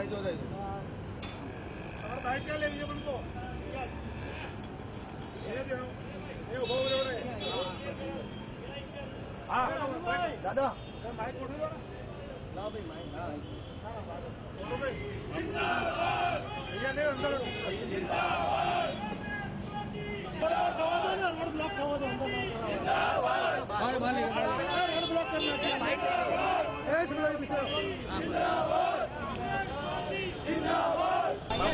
ఐదు ఐదు బయటకు వెళ్ళి చెప్పండి दादा माइक उठो ना भाई माइक ना बोलो भाई भैया नहीं अंदर जिंदाबाद बड़ा दवा ना रोड ब्लॉक करवा दो अंदर जिंदाबाद भाई भाई रोड ब्लॉक करना चाहिए ए चलो पीछे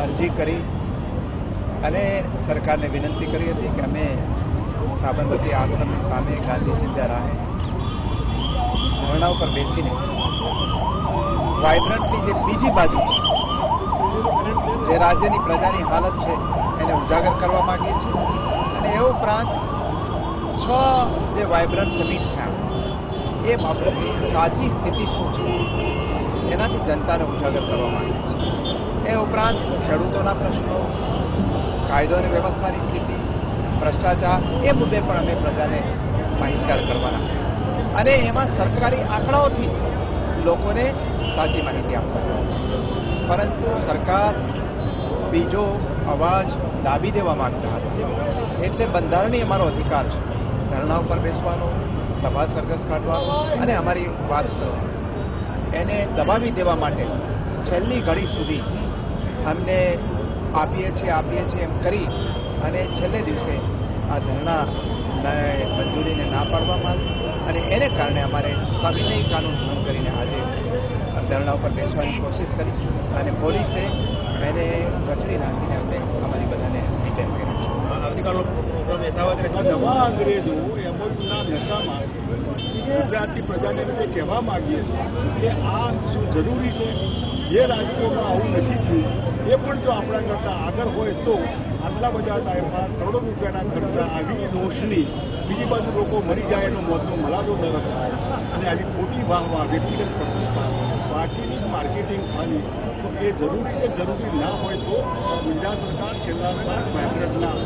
અરજી કરી અને સરકારને વિનંતી કરી હતી કે અમે સાબરમતી આશ્રમની સામે ગાંધી ચિંતા રાહે ધરણા ઉપર બેસીને વાઇબ્રન્ટની જે બીજી બાજુ છે, જે રાજ્યની પ્રજાની હાલત છે, એને ઉજાગર કરવા માગીએ છીએ. અને એ ઉપરાંત છ જે વાઇબ્રન્ટ સમિટ થયા, એ બાબતની સાચી સ્થિતિ શું છે, એનાથી જનતાને ઉજાગર કરવા માગીએ છીએ. એ ઉપરાંત ખેડૂતોના પ્રશ્નો, કાયદો અને વ્યવસ્થાની સ્થિતિ, ભ્રષ્ટાચાર, એ મુદ્દે પણ અમે પ્રજાને માહિતગાર કરવાના અને એમાં સરકારી આંકડાઓથી લોકોને સાચી માહિતી આપવાની પરંતુ સરકાર બીજો અવાજ દાબી દેવા માંગતા હતા. એટલે બંધારણીય અમારો અધિકાર છે. ધરણા ઉપર બેસવાનો, સભા સરઘસ કાઢવાનો અને અમારી વાત એને દબાવી દેવા માટે છેલ્લી ઘડી સુધી અમને આપીએ છીએ આપીએ છીએ એમ કરી અને છેલ્લે દિવસે આ ધરણા મંજૂરીને ના પાડવામાં આવી અને એને કારણે અમારે સવિનય કાનૂન ભંગ કરીને આજે ધરણા ઉપર બેસવાની કોશિશ કરી અને પોલીસે એને કચડી નાખીને અમને અમારી બધાને ડિટેન કર્યા આવતીકાલનો પ્રોગ્રામ યથાવત રહેશે. નવા અંગ્રેજો એમઓયુના નશામાં ગુજરાતની પ્રજાને અમે કહેવા માગીએ છીએ કે આ શું જરૂરી છે? જે રાજ્યોમાં આવું નથી થયું, એ પણ જો આપણા કરતાં આગળ હોય તો આટલા બધા ટાઈમમાં કરોડો રૂપિયાના ખર્ચા આવી દોષની બીજી બાજુ લોકો મરી જાય એનો મોતનો મલાજો ન રખાય. અને આવી ખોટી વાહવા વ્યક્તિગત પ્રશંસા, પાર્ટીની માર્કેટિંગ ખાલી, તો એ જરૂરી છે જરૂરી ના હોય તો ગુજરાત સરકાર છેલ્લા સાત વાઇબ્રન્ટના